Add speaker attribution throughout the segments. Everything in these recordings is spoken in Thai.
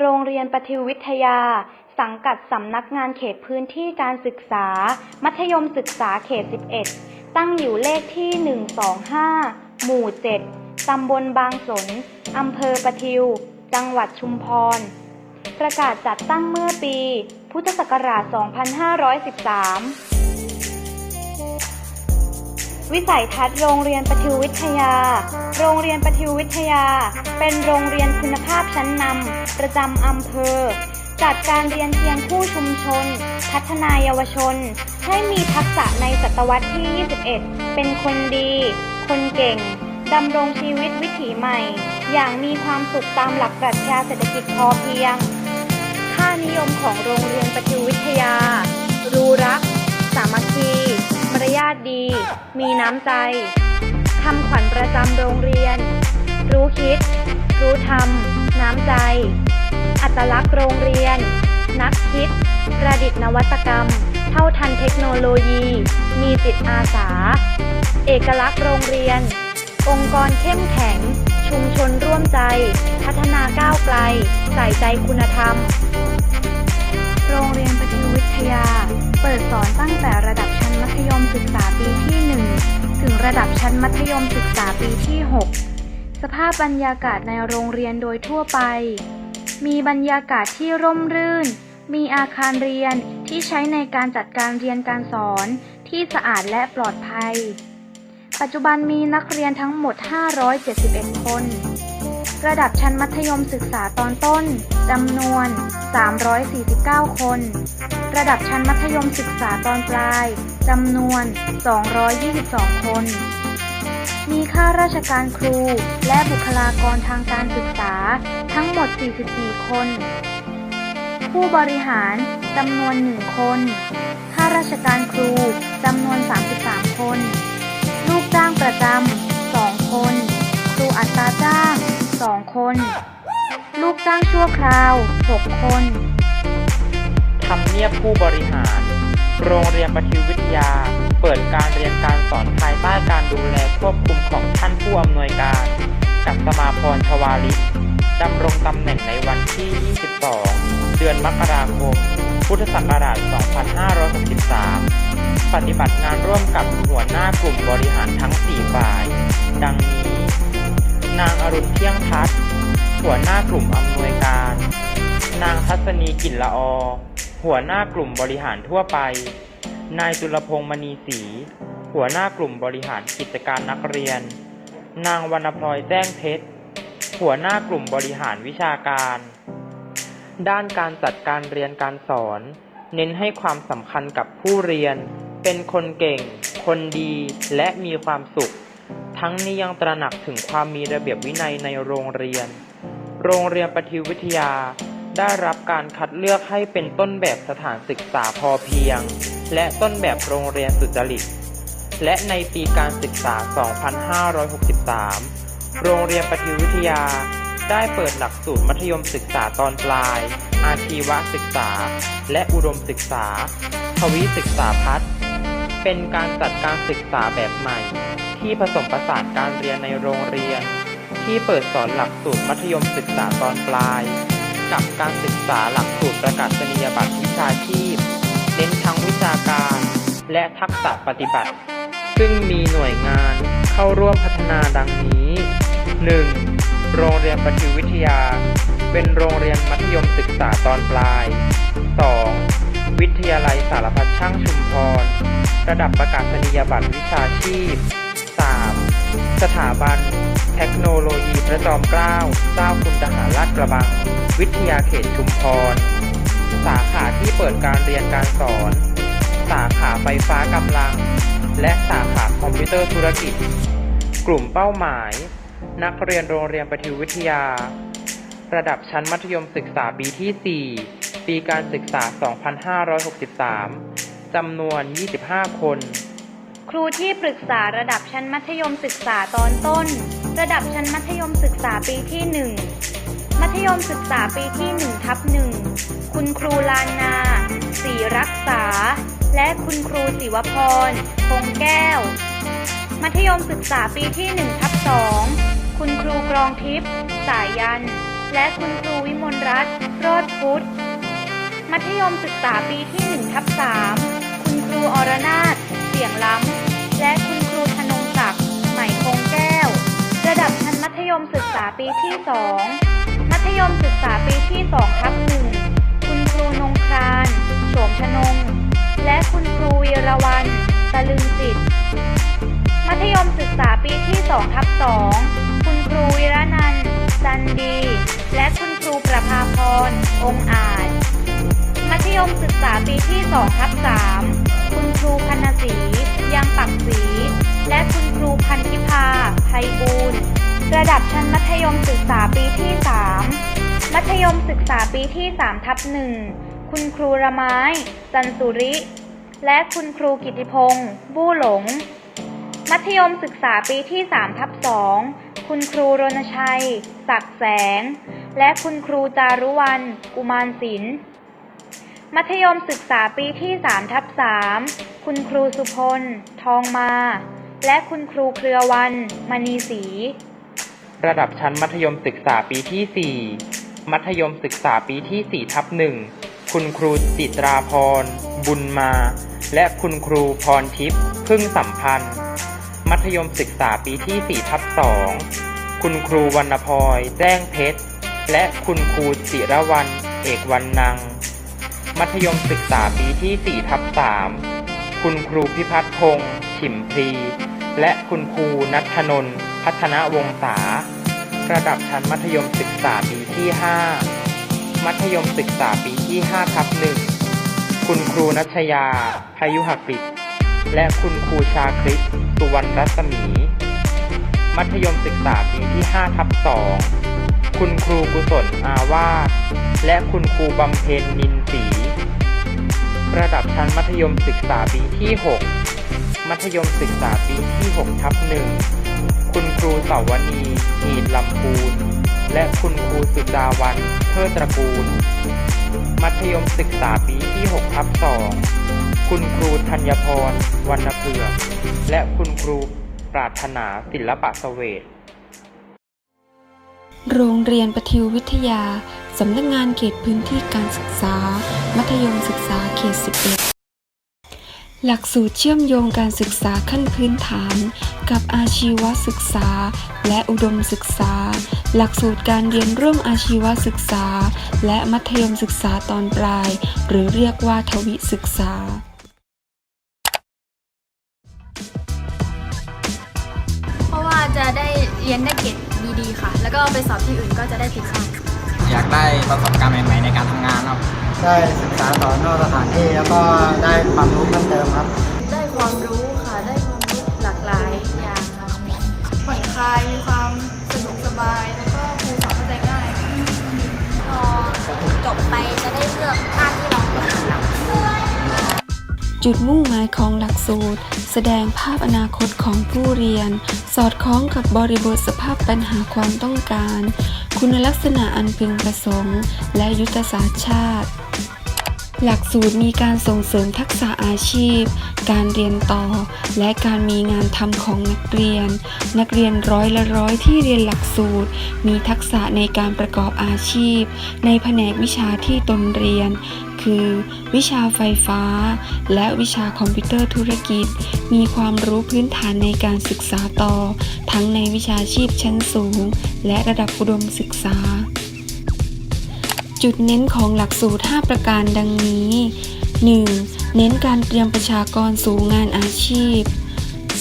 Speaker 1: โรงเรียนปทิววิทยา สังกัดสำนักงานเขตพื้นที่การศึกษา มัธยมศึกษาเขต 11 ตั้งอยู่เลขที่ 125 หมู่ 7 ตำบลบางสน อำเภอปทิว จังหวัดชุมพร ประกาศจัดตั้งเมื่อปี พุทธศักราช 2513 วิสัยทัศน์โรงเรียนปทิววิทยา โรงเรียนปทิววิทยา เป็นโรงเรียนคุณภาพชั้นนำประจำอำเภอ จัดการเรียนเคียงคู่ชุมชน พัฒนายเยาวชน ให้มีทักษะในศตวรรษที่ 21 เป็นคนดี คนเก่งดำรงชีวิตวิถีใหม่ อย่างมีความสุขตามหลักปรัชญาเศรษฐกิจพอเพียง ค่านิยมของโรง มีน้ำใจคำขวัญประจำโรงเรียน รู้คิด รู้ทำ น้ำใจ อัตลักษณ์โรงเรียน นักคิด ประดิษฐ์นวัตกรรม เท่าทันเทคโนโลยี มีจิตอาสา เอกลักษณ์โรงเรียน องค์กรเข้มแข็ง ชุมชนร่วมใจ พัฒนาก้าวไกล ใส่ใจคุณธรรม โรงเรียนปฏิวิทยา เปิดสอนตั้งแต่ระดับชั้นมัธยมศึกษาปีที่ 1 ถึงระดับชั้นมัธยมศึกษาปีที่ 6 สภาพบรรยากาศในโรงเรียนโดยทั่วไป มีบรรยากาศที่ร่มรื่น มีอาคารเรียนที่ใช้ในการจัดการเรียนการสอนที่สะอาดและปลอดภัย ปัจจุบันมีนักเรียนทั้งหมด 571 คน ระดับชั้นมัธยมศึกษาตอนต้นจำนวน 349 คน ระดับชั้นมัธยมศึกษาตอนปลายจำนวน 222 คน มีข้าราชการครูและบุคลากรทางการศึกษาทั้งหมด 44 คน ผู้บริหารจำนวน 1 คน ข้าราชการครูจำนวน 33 คน ลูกจ้างประจำ 2 คน ครูอัตราจ้าง 2 คน ลูกจ้างชั่วคราว 6 คน
Speaker 2: ทำเนียบผู้บริหาร โรงเรียนประทิววิทยา เปิดการเรียนการสอนภายใต้การดูแลควบคุมของท่านผู้อำนวยการ กับสมาพรชวาลิศดำรงตำแหน่งในวันที่ 22 เดือนมกราคม พุทธศักราช 2563 ปฏิบัติงานร่วมกับหัวหน้ากลุ่มบริหารทั้ง 4 ฝ่าย ดังนี้ นางอรุณเที่ยงทัศน์หัวหน้ากลุ่มอำนวยการ นางทัศนีกิ่นละอ หัวหน้ากลุ่มบริหารทั่วไป นายจุลพงษ์มณีศรี หัวหน้ากลุ่มบริหารกิจการนักเรียน นางวรรณพลอยแจ้งเพชร หัวหน้ากลุ่มบริหารวิชาการ ด้านการจัดการเรียนการสอน เน้นให้ความสำคัญกับผู้เรียน เป็นคนเก่ง คนดี และมีความสุข ทั้งนี้ยังตระหนักถึงความมีระเบียบวินัยในโรงเรียน โรงเรียนประทิววิทยาได้รับการคัดเลือกให้เป็นต้นแบบสถานศึกษาพอเพียง และต้นแบบโรงเรียนสุจริต และในปีการศึกษา 2563 โรงเรียนประทิววิทยาได้เปิดหลักสูตรมัธยมศึกษาตอนปลาย อาชีวศึกษา และอุดมศึกษา ทวิศึกษาพัฒน์เป็นการจัดการศึกษาแบบใหม่ ที่ผสมผสานการเรียนในโรงเรียน ที่เปิดสอนหลักสูตรมัธยมศึกษาตอนปลาย กับการศึกษาหลักสูตรประกาศนียบัตรวิชาชีพเน้นทั้งวิชาการ และทักษะปฏิบัติ ซึ่งมีหน่วยงานเข้าร่วมพัฒนาดังนี้ 1. โรงเรียนประทิวิทยา เป็นโรงเรียนมัธยมศึกษาตอนปลาย 2. วิทยาลัยสารพัดช่างชุมพร ระดับประกาศนียบัตรวิชาชีพ 3. สถาบัน เทคโนโลยีพระจอมเกล้าเจ้าคุณทหารลาดกระบัง วิทยาเขตชุมพร สาขาที่เปิดการเรียนการสอน สาขาไฟฟ้ากำลัง และสาขาคอมพิวเตอร์ธุรกิจ กลุ่มเป้าหมาย นักเรียนโรงเรียนประทิววิทยา ระดับชั้นมัธยมศึกษาปีที่ 4 ปีการศึกษา 2563 จำนวน 25 คน
Speaker 1: รูที่ปรึกษาระดับชั้นมัธยมศึกษาตอนต้น ระดับชั้นมัธยมศึกษาปีที่ 1 มัธยมศึกษาปีที่1ทับ1คุณครูลานนาศรีรักษา และคุณครูศิวพรคงแก้ว มัธยมศึกษาปีที่1ทับ2คุณครูกรองทิพย์สายยัน และคุณครูวิมลรัตน์รอดพุทธมัธยมศึกษาปีที่1ทับ3คุณครูอรนาถเสียงล้ำ และคุณครูธนงศักดิ์ใหม่คงแก้ว ระดับชั้นมัธยมศึกษาปีที่ 2 มัธยมศึกษาปีที่2ทับ1คุณครูนงครานโฉมชนง และคุณครูวีรวัน ตะลึงจิต มัธยมศึกษาปีที่2ทับ2คุณครูวิรนันท์จันดี และคุณครูประภาพร องอาจ ยมศึกษาปีที่2ทับ3คุณครูพนศรียังปักศรีและคุณครูพันธิพาไพบูลระดับชั้นมัธยมศึกษาปีที่ 3 มัธยมศึกษาปีที่3ทับ1คุณครูระไม้ จันสุริ และคุณครูกิติพงศ์บู้หลง มัธยมศึกษาปีที่3ทับ2คุณครูรณชัย ศักแสง และคุณครูจารุวรรณกุมารศิลป์ มัธยมศึกษาปีที่3ทับ3คุณครูสุพล ทองมา และคุณครูเครือวัน มณีศรี
Speaker 2: ระดับชั้นมัธยมศึกษาปีที่ 4 มัธยมศึกษาปีที่4ทับหนึ่งคุณครูจิตราพร บุญมา และคุณครูพรทิพย์พึ่งสัมพันธ์ มัธยมศึกษาปีที่4ทับ2คุณครูวรรณพลอยแจ้งเพชร และคุณครูจิรวรรณเอกวันนัง มัธยมศึกษาปีที่4ทับ3คุณครูพิพัฒน์พงษ์ฉิมพลีและคุณครูนัทธนนพัฒนวงศาระดับชั้นมัธยมศึกษาปีที่ 5 มัธยมศึกษาปีที่5ทับ1คุณครูนัชยาพายุหกฤษและคุณครูชาคริตสุวรรณรัศมี มัธยมศึกษาปีที่5ทับ2คุณครูกุศลอาวาสและคุณครูบำเพ็ญนิน ระดับชั้นมัธยมศึกษาปีที่ 6 มัธยมศึกษาปีที่6ทับหนึ่งคุณครูเสาวนีหีดลำพูน และคุณครูสุดาวันเทิดตระกูล มัธยมศึกษาปีที่6ทับ2คุณครูธัญพรวรรณเผือกและคุณครูปรารถนาศิลปะเสวต
Speaker 3: โรงเรียนประทิววิทยา สำนักงานเขตพื้นที่การศึกษา มัธยมศึกษาเขต 11 หลักสูตรเชื่อมโยงการศึกษาขั้นพื้นฐาน กับอาชีวศึกษา และอุดมศึกษา หลักสูตรการเรียนร่วมอาชีวศึกษา และมัธยมศึกษาตอนปลาย หรือเรียกว่าทวิศึกษา
Speaker 4: เพราะว่าจะได้เรียนได้เกรด ดีๆ ค่ะ แล้วก็ไปสอบที่อื่นก็จะได้ติดข้าง
Speaker 5: อยากได้ประสบการณ์ใหม่ ๆ ในการทำงานครับ
Speaker 6: ได้ศึกษาต่อนอกสถานที่แล้วก็ได้ความรู้เพิ่มเติมครับ
Speaker 4: ได้ความรู้ค่ะ ได้ความรู้หลากหลายอย่างค่ะผ่อนคลายมีความสนุกสบาย แล้วก็ครูสอนเข้าใจง่าย
Speaker 7: พอจบไปจะได้เลือกหน้าที่เราถนัด
Speaker 3: จุดมุ่งหมายของหลักสูตร แสดงภาพอนาคตของผู้เรียน สอดคล้องกับบริบทสภาพปัญหาความต้องการ คุณลักษณะอันพึงประสงค์ และยุทธศาสตร์ชาติ หลักสูตรมีการส่งเสริมทักษะอาชีพ การเรียนต่อ และการมีงานทำของนักเรียน นักเรียนร้อยละร้อยที่เรียนหลักสูตร มีทักษะในการประกอบอาชีพ ในแผนกวิชาที่ตนเรียน คือ วิชาไฟฟ้า และวิชาคอมพิวเตอร์ธุรกิจ มีความรู้พื้นฐานในการศึกษาต่อ ทั้งในวิชาชีพชั้นสูง และระดับอุดมศึกษา จุดเน้นของหลักสูตร 5 ประการดังนี้ 1. เน้นการเตรียมประชากรสู่งานอาชีพ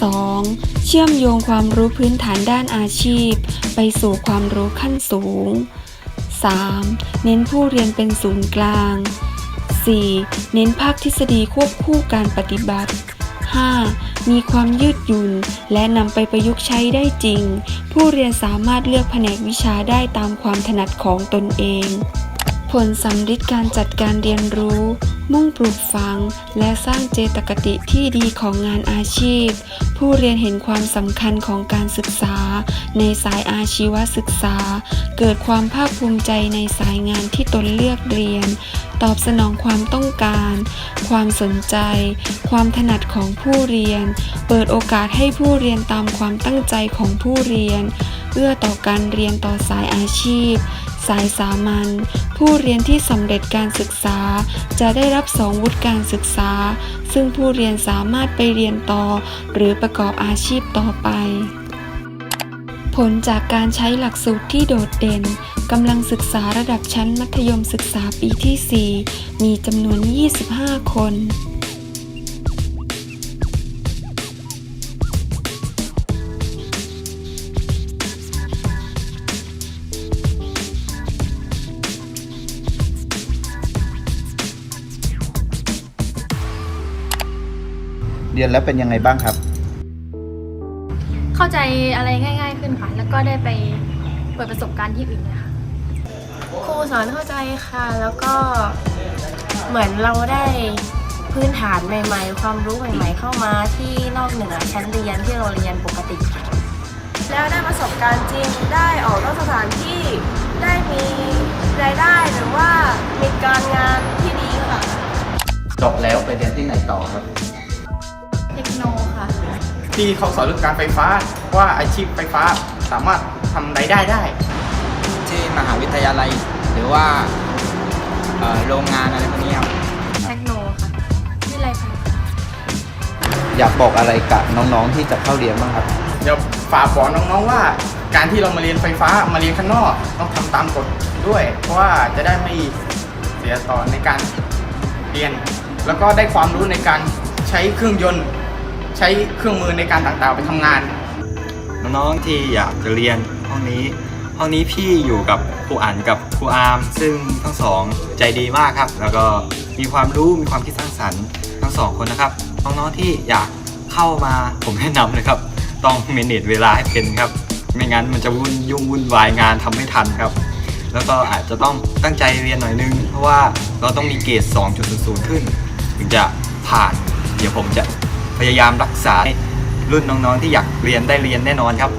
Speaker 3: 2. เชื่อมโยงความรู้พื้นฐานด้านอาชีพ ไปสู่ความรู้ขั้นสูง 3. เน้นผู้เรียนเป็นศูนย์กลาง 4. เน้นภาคทฤษฎีควบคู่การปฏิบัติ 5. มีความยืดหยุ่น และนำไปประยุกต์ใช้ได้จริง ผู้เรียนสามารถเลือกแผนกวิชาได้ตามความถนัดของตนเอง ผลสำฤทธิ์การจัดการเรียนรู้ มุ่งปลูกฝัง และสร้างเจตคติที่ดีของงานอาชีพ ผู้เรียนเห็นความสำคัญของการศึกษา ในสายอาชีวศึกษา เกิดความภาคภูมิใจในสายงานที่ตนเลือกเรียน ตอบสนองความต้องการ ความสนใจ ความถนัดของผู้เรียน เปิดโอกาสให้ผู้เรียนตามความตั้งใจของผู้เรียน เอื้อต่อการเรียนต่อสายอาชีพ สายสามัญผู้เรียนที่สำเร็จการศึกษาจะได้รับสองวุฒิการศึกษา ซึ่งผู้เรียนสามารถไปเรียนต่อ หรือประกอบอาชีพต่อไป ผลจากการใช้หลักสูตรที่โดดเด่นกำลังศึกษาระดับชั้นมัธยมศึกษาปีที่ 4 มีจำนวน 25 คน
Speaker 8: เรียนแล้วเป็นยังไงบ้างครับ
Speaker 4: เข้าใจอะไรง่าย ๆ ขึ้นค่ะ แล้วก็ได้ไปเปิดประสบการณ์ที่อื่นเลยค่ะครูสอนเข้าใจค่ะ แล้วก็เหมือนเราได้พื้นฐานใหม่ ๆ ความรู้ใหม่ ๆ เข้ามาที่นอกเหนือชั้นเรียนที่เราเรียนปกติค่ะ
Speaker 9: แล้วได้ประสบการณ์จริงได้ออกนอกสถานที่ได้มีรายได้หรือว่ามีการงานที่ดีค่ะ
Speaker 8: จบแล้วไปเรียนที่ไหนต่อครับ
Speaker 4: เทคโนค่ะ
Speaker 5: ที่เขาสอนเรื่องการไฟฟ้าว่าอาชีพไฟฟ้าสามารถทำรายได้ได้
Speaker 6: ที่มหาวิทยาลัย หรือว่าเอ่อโรงงานอะไรพวกนี้ครับ
Speaker 4: เทคโนค่ะวิไลค่ะ
Speaker 8: อยากบอกอะไรกับน้องๆที่จะเข้าเรียนบ้างครับ
Speaker 5: เดี๋ยวฝากบอกน้องๆว่า การที่เรามาเรียนไฟฟ้ามาเรียนข้างนอกต้องทำตามกฎด้วย เพราะว่าจะได้ไม่เสียต่อในการเรียน แล้วก็ได้ความรู้ในการใช้เครื่องยนต์ ใช้เครื่องมือในการต่างๆ ไปทำงาน
Speaker 10: น้องๆที่อยากจะเรียนห้องนี้ ห้องนี้พี่อยู่กับครูอันกับครูอาร์มซึ่งทั้งสองใจดีมากครับ แล้วก็มีความรู้มีความคิดสร้างสรรค์ทั้งสองคนนะครับน้องๆที่อยากเข้ามาผมแนะนำเลยครับ ต้องเมเนจเวลาให้เป็นครับ ไม่งั้นมันจะวุ่นยุ่งวุ่นวายงานทำไม่ทันครับ แล้วก็อาจจะต้องตั้งใจเรียนหน่อยนึง เพราะว่าเราต้องมีเกรด2.00 ขึ้น ถึงจะผ่าน เดี๋ยวผมจะ พยายามรักษาให้รุ่นน้องๆที่อยากเรียนได้เรียนแน่นอนครับ